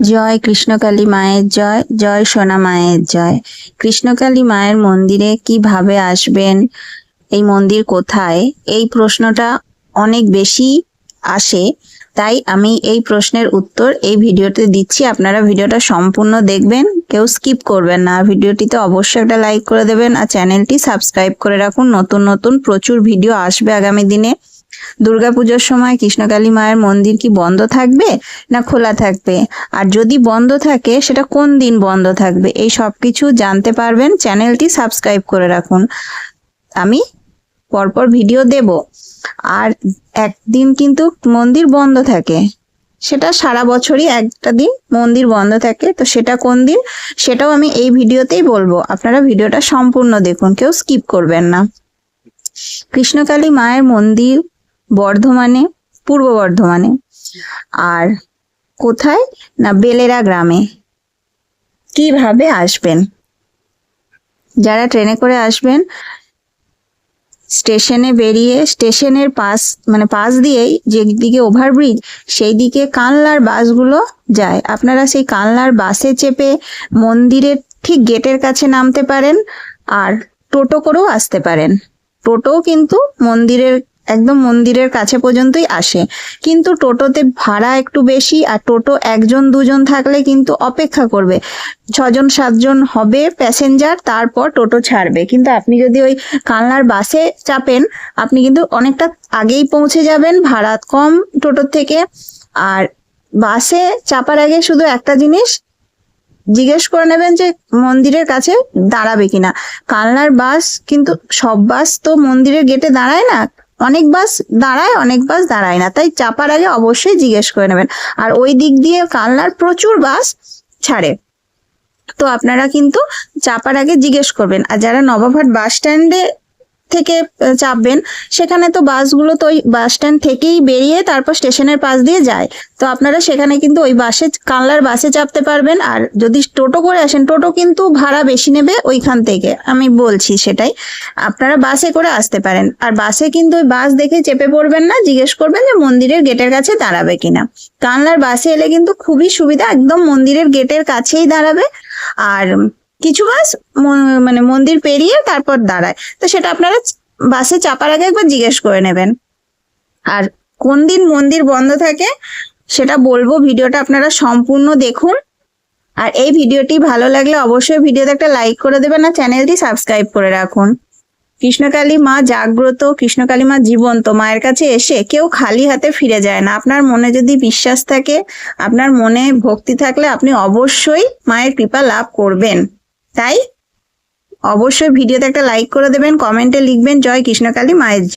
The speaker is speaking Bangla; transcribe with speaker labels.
Speaker 1: জয় কৃষ্ণকালী মায়ের জয় জয় সোনা মায়ের জয়। কৃষ্ণকালী মায়ের মন্দিরে কীভাবে আসবেন, এই মন্দির কোথায়, এই প্রশ্নটা অনেক বেশি আসে। তাই আমি এই প্রশ্নের উত্তর এই ভিডিওতে দিচ্ছি। আপনারা ভিডিওটা সম্পূর্ণ দেখবেন, কেউ স্কিপ করবেন না। ভিডিওটিতে অবশ্যই একটা লাইক করে দেবেন আর চ্যানেলটি সাবস্ক্রাইব করে রাখুন। নতুন নতুন প্রচুর ভিডিও আসবে আগামী দিনে। দুর্গাপুজোর সময় কৃষ্ণকালী মায়ের মন্দির কি বন্ধ থাকবে না খোলা থাকবে? আর যদি বন্ধ থাকে, সেটা কোন দিন বন্ধ থাকবে? এই সব কিছু জানতে পারবেন, চ্যানেলটি সাবস্ক্রাইব করে রাখুন। আমি পরপর ভিডিও দেব। আর একদিন কিন্তু মন্দির বন্ধ থাকে। সেটা সারা বছরই একটা দিন মন্দির বন্ধ থাকে। তো সেটা কোন দিন? সেটাও আমি এই ভিডিওতেই বলব। আপনারা ভিডিওটা সম্পূর্ণ দেখুন, কেউ স্কিপ করবেন না। কৃষ্ণকালী মায়ের মন্দির বর্ধমানে, পূর্ব বর্ধমানে। আর কোথায় না বেলেরা গ্রামে? কীভাবে আসবেন? যারা ট্রেনে করে আসবেন, স্টেশনে বেরিয়ে, স্টেশনের পাশ মানে পাশ দিয়েই যেদিকে ওভারব্রিজ সেই দিকে কানলার বাসগুলো যায়। আপনারা সেই কানলার বাসে চেপে মন্দিরের ঠিক গেটের কাছে নামতে পারেন আর টোটো করেও আসতে পারেন। টোটোও কিন্তু মন্দিরের একদম মন্দিরের কাছে পর্যন্তই আসে। কিন্তু টোটোতে ভাড়া একটু বেশি আর টোটো একজন, দুজন থাকলে কিন্তু অপেক্ষা করবে। ছজন, সাতজন হবে প্যাসেঞ্জার তারপর টোটো ছাড়বে। কিন্তু আপনি যদি ওই কানলার বাসে চাপেন, আপনি কিন্তু অনেকটা আগেই পৌঁছে যাবেন, ভাড়া কম টোটোর থেকে। আর বাসে চাপার আগে শুধু একটা জিনিস, জিজ্ঞেস করে নেবেন যে মন্দিরের কাছে দাঁড়াবে কিনা। কালনার বাস কিন্তু সব বাস তো মন্দিরের গেটে দাঁড়ায় না। অনেক বাস দাঁড়ায়, অনেক বাস দাঁড়ায় না। তাই চাপার আগে অবশ্যই জিজ্ঞেস করে নেবেন। আর ওই দিক দিয়ে কালনার প্রচুর বাস ছাড়ে। তো আপনারা কিন্তু চাপার আগে জিজ্ঞেস করবেন। আর যারা নবাবহাট বাস স্ট্যান্ডে থেকে চাপবেন। সেখানে তো বাসগুলো তো ওই বাস স্ট্যান্ড থেকেই বেরিয়ে তারপর স্টেশনের পাশ দিয়ে যায়। তো আপনারা সেখানে কিন্তু ওই বাসে, কানলার বাসে চাপতে পারবেন। আর যদি টোটো করে আসেন, টোটো কিন্তু ভাড়া বেশি নেবে ওইখান থেকে। আমি বলছি সেটাই। আপনারা বাসে করে আসতে পারেন। আর বাসে কিন্তু ওই বাস দেখে চেপে পড়বেন না। জিজ্ঞেস করবেন যে মন্দিরের গেটের কাছে দাঁড়াবে কিনা। কানলার বাসে এলে কিন্তু খুবই সুবিধা। একদম মন্দিরের গেটের কাছেই দাঁড়াবে। আর কিছু বাস মানে মন্দির পেরিয়ে তারপর দাঁড়ায়। তো সেটা আপনারা বাসে চাপার আগে একবার জিজ্ঞেস করে নেবেন। আর কোন দিন মন্দির বন্ধ থাকে সেটা বলব, ভিডিওটা আপনারা সম্পূর্ণ দেখুন। আর এই ভিডিওটি ভালো লাগলে অবশ্যই ভিডিওতে একটা লাইক করে দেবেন আর চ্যানেলটি সাবস্ক্রাইব করে রাখুন। কৃষ্ণকালী মা জাগ্রত, কৃষ্ণকালী মা জীবন্ত, মায়ের কাছে এসে কেউ খালি হাতে ফিরে যায় না। আপনার মনে যদি বিশ্বাস থাকে, আপনার মনে ভক্তি থাকলে আপনি অবশ্যই মায়ের কৃপা লাভ করবেন। তাই অবশ্যই ভিডিওতে একটা লাইক করে দেবেন কমেন্টে লিখবেন জয় কৃষ্ণকালী মায়ের।